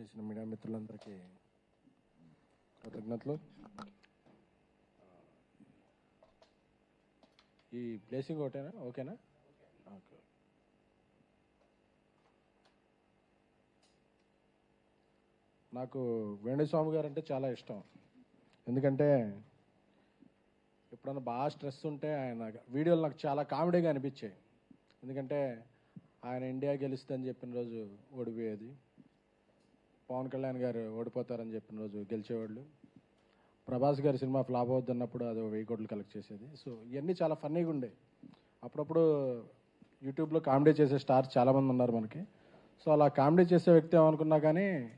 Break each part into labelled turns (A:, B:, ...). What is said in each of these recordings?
A: చేసిన మీడియా మిత్రులందరికీ కృతజ్ఞతలు. ఈ ప్లేసింగ్ ఒకటేనా? ఓకేనా? ఓకే. నాకు వేణుస్వామి గారు అంటే చాలా ఇష్టం. ఎందుకంటే ఎప్పుడన్నా బాగా స్ట్రెస్ ఉంటే ఆయన వీడియోలు నాకు చాలా కామెడీగా అనిపించాయి. ఎందుకంటే ఆయన ఇండియా గెలుస్తుందని చెప్పిన రోజు ఓడిపోయేది. పవన్ కళ్యాణ్ గారు ఓడిపోతారని చెప్పిన రోజు గెలిచేవాళ్ళు. ప్రభాస్ గారి సినిమా ఫ్లాప్ అవుతున్నప్పుడు అది వెయ్యి కోట్లు కలెక్ట్ చేసేది. సో ఇవన్నీ చాలా ఫన్నీగా ఉండే. అప్పుడప్పుడు యూట్యూబ్లో కామెడీ చేసే స్టార్స్ చాలామంది ఉన్నారు మనకి. సో అలా కామెడీ చేసే వ్యక్తి ఏమనుకున్నా కానీ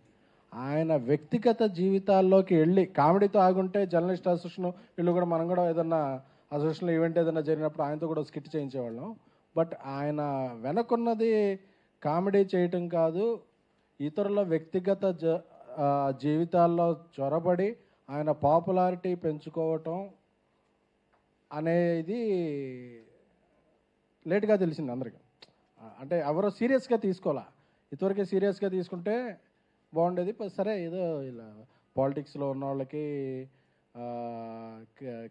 A: ఆయన వ్యక్తిగత జీవితాల్లోకి వెళ్ళి కామెడీతో ఆగుంటే జర్నలిస్ట్ అసోసియేషన్ వీళ్ళు కూడా మనం కూడా ఏదన్నా అసోసియేషన్ ఈవెంట్ ఏదైనా జరిగినప్పుడు ఆయనతో కూడా స్కిట్ చేయించేవాళ్ళం. బట్ ఆయన వెనకున్నది కామెడీ చేయటం కాదు ఇతరుల వ్యక్తిగత జ జీవితాల్లో చొరబడి ఆయన పాపులారిటీ పెంచుకోవటం అనేది లేట్గా తెలిసింది అందరికి. అంటే ఎవరో సీరియస్గా తీసుకోవాలా? ఇదివరకే సీరియస్గా తీసుకుంటే బాగుండేది. సరే ఏదో ఇలా పాలిటిక్స్లో ఉన్న వాళ్ళకి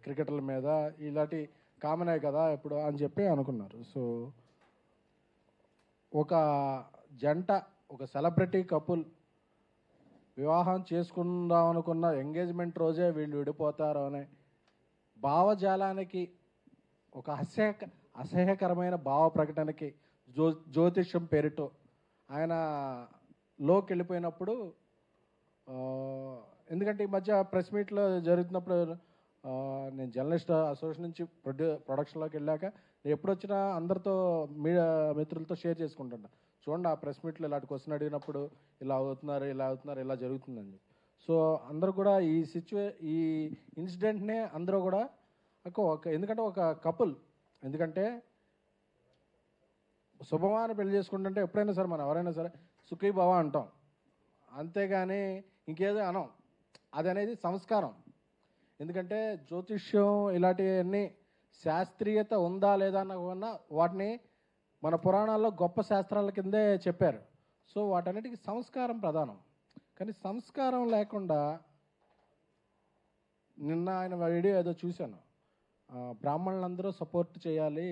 A: క్రికెటర్ల మీద ఇలాంటి కామనే కదా ఇప్పుడు అని చెప్పి అనుకున్నారు. సో ఒక జంట ఒక సెలబ్రిటీ కపుల్ వివాహం చేసుకుందాం అనుకున్న ఎంగేజ్మెంట్ రోజే వీళ్ళు విడిపోతారు అనే భావజాలానికి ఒక అసహ్య అసహ్యకరమైన భావ ప్రకటనకి జ్యో జ్యోతిష్యం పేరుతో ఆయన లోకి వెళ్ళిపోయినప్పుడు ఎందుకంటే ఈ మధ్య ప్రెస్ మీట్లో జరుగుతున్నప్పుడు నేను జర్నలిస్ట్ అసోసియేషన్ నుంచి ప్రొడ్యూ ప్రొడక్షన్లోకి వెళ్ళాక నేను ఎప్పుడు వచ్చినా అందరితో మీడియా మిత్రులతో షేర్ చేసుకుంటున్నా చూడండి ఆ ప్రెస్ మీట్లో ఇలాంటి క్వశ్చన్ అడిగినప్పుడు ఇలా అవుతున్నారు ఇలా అవుతున్నారు ఇలా జరుగుతుందని. సో అందరూ కూడా ఈ సిచ్యువే ఈ ఇన్సిడెంట్నే అందరూ కూడా ఒక ఒక ఎందుకంటే ఒక కపుల్. ఎందుకంటే శుభమాన పెళ్ళి చేసుకుంటుంటే ఎప్పుడైనా సరే మనం ఎవరైనా సరే సుఖీ భవ అంటాం. అంతేగాని ఇంకేదో అనం. అది అనేది సంస్కారం. ఎందుకంటే జ్యోతిష్యం ఇలాంటివన్నీ శాస్త్రీయత ఉందా లేదా అన్న వాటిని మన పురాణాల్లో గొప్ప శాస్త్రాల కిందే చెప్పారు. సో వాటన్నిటికీ సంస్కారం ప్రధానం. కానీ సంస్కారం లేకుండా నిన్న ఆయన వీడియో ఏదో చూశాను. బ్రాహ్మణులందరూ సపోర్ట్ చేయాలి.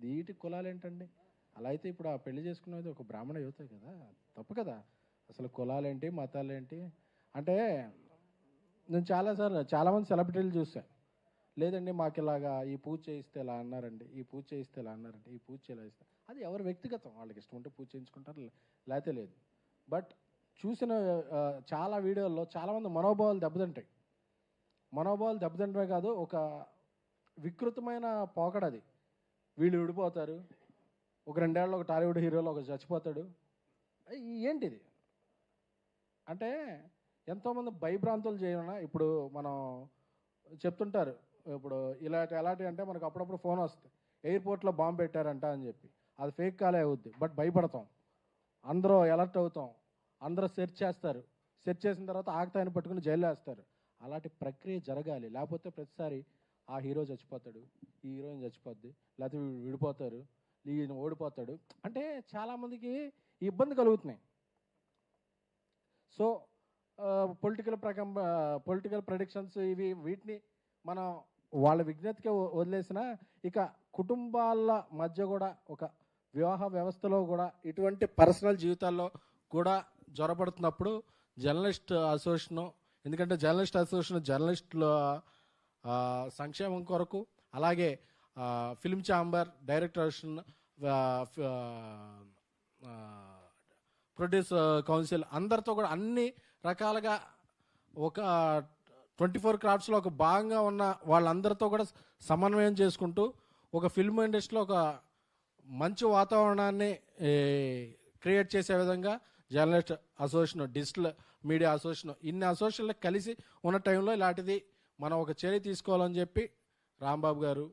A: వీటి కులాలు ఏంటండి? అలా అయితే ఇప్పుడు ఆ పెళ్ళి చేసుకునేది ఒక బ్రాహ్మణ యువత కదా? తప్పు కదా. అసలు కులాలేంటి మతాలేంటి? అంటే నేను చాలాసార్లు చాలామంది సెలబ్రిటీలు చూసాను లేదండి మాకు ఇలాగా ఈ పూజ చేయిస్తే ఇలా అన్నారండి ఈ పూజ చేయిస్తే ఇలా అన్నారండి ఈ పూజ ఇలా ఇస్తే అది ఎవరి వ్యక్తిగతం వాళ్ళకి ఇష్టం ఉంటే పూజ చేయించుకుంటారు లేకపోతే లేదు. బట్ చూసిన చాలా వీడియోల్లో చాలామంది మనోభావాలు దెబ్బతింటాయి. మనోభావాలు దెబ్బతింటమే కాదు ఒక వికృతమైన పోకడది వీళ్ళు విడిపోతారు ఒక రెండేళ్ళు ఒక టాలీవుడ్ హీరోలో ఒక చచ్చిపోతాడు. ఏంటిది? అంటే ఎంతోమంది భయభ్రాంతులు చేయడం ఇప్పుడు మనం చెప్తుంటారు ఇప్పుడు ఇలాంటి ఎలాంటి అంటే మనకు అప్పుడప్పుడు ఫోన్ వస్తుంది ఎయిర్పోర్ట్లో బాంబు పెట్టారంట అని చెప్పి. అది ఫేక్ కాలే అవుద్ది. బట్ భయపడతాం. అందరూ అలర్ట్ అవుతాం. అందరూ సెర్చ్ చేస్తారు. సెర్చ్ చేసిన తర్వాత ఆగతాయని పట్టుకుని జైలు వేస్తారు. అలాంటి ప్రక్రియ జరగాలి. లేకపోతే ప్రతిసారి ఆ హీరో చచ్చిపోతాడు ఈ హీరోయిన్ చచ్చిపోద్ది లేకపోతే విడిపోతారు ఈయన ఓడిపోతాడు. అంటే చాలామందికి ఇబ్బంది కలుగుతున్నాయి. సో పొలిటికల్ ప్రకం పొలిటికల్ ప్రొడిక్షన్స్ ఇవి వీటిని మనం వాళ్ళ విజ్ఞతకి వదిలేసిన ఇక కుటుంబాల మధ్య కూడా ఒక వివాహ వ్యవస్థలో కూడా ఇటువంటి పర్సనల్ జీవితాల్లో కూడా జ్వరపడుతున్నప్పుడు జర్నలిస్ట్ అసోసియేషన్ ఎందుకంటే జర్నలిస్ట్ అసోసియేషన్ జర్నలిస్టుల సంక్షేమం కొరకు అలాగే film chamber director association produce council అందరితో కూడా అన్ని రకాలుగా ఒక ట్వంటీ ఫోర్ క్రాఫ్ట్స్లో ఒక భాగంగా ఉన్న వాళ్ళందరితో కూడా సమన్వయం చేసుకుంటూ ఒక ఫిల్మ్ ఇండస్ట్రీలో ఒక మంచి వాతావరణాన్ని క్రియేట్ చేసే విధంగా journalist association digital media association ఇన్ని అసోసియేషన్లు కలిసి ఉన్న టైంలో ఇలాంటిది మనం ఒక చర్య తీసుకోవాలని చెప్పి రాంబాబు గారు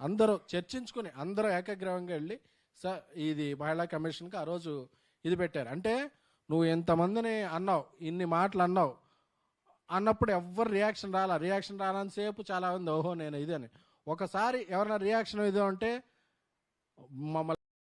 A: అందరూ చర్చించుకుని అందరూ ఏకగ్రహంగా వెళ్ళి సార్ ఇది మహిళా కమిషన్కి ఆ రోజు ఇది పెట్టారు. అంటే నువ్వు ఎంతమందిని అన్నావు ఇన్ని మాటలు అన్నావు. అన్నప్పుడు ఎవ్వరు రియాక్షన్ రాలా. రియాక్షన్ రానంతసేపు చాలా మంది ఓహో నేను ఇదని ఒకసారి ఎవరైనా రియాక్షన్ ఇది అంటే మమ్మల్ని